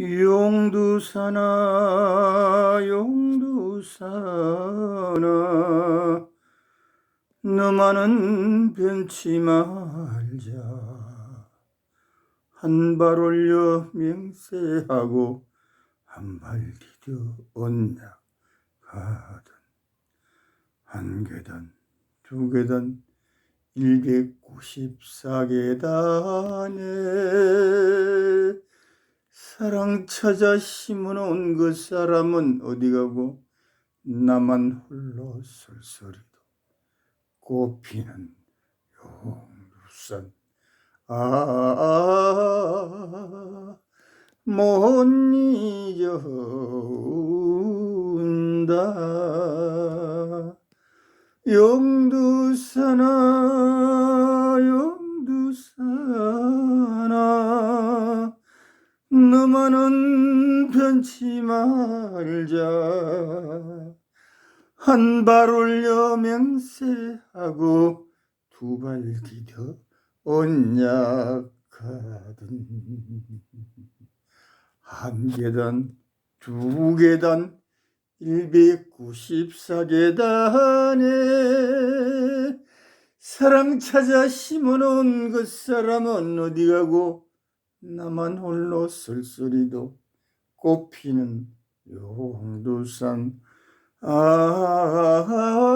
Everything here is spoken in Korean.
용두사나 용두사나 너만은 변치 말자. 한 발 올려 맹세하고 한 발 디뎌 언약 가든 한 계단 두 계단 194계단에 사랑 찾아 심어놓은 그 사람은 어디 가고? 나만 홀로 쓸쓸히도 꽃피는 용두산. 아, 못 잊어온다. 용두산아 용 너만은 변치 말자. 한 발 올려 맹세하고 두 발 디뎌 언약하든 한 계단 두 계단 194계단에 사랑 찾아 심어놓은 그 사람은 어디 가고 나만 홀로 쓸쓸히도 꽃피는 용두산. 아, 아,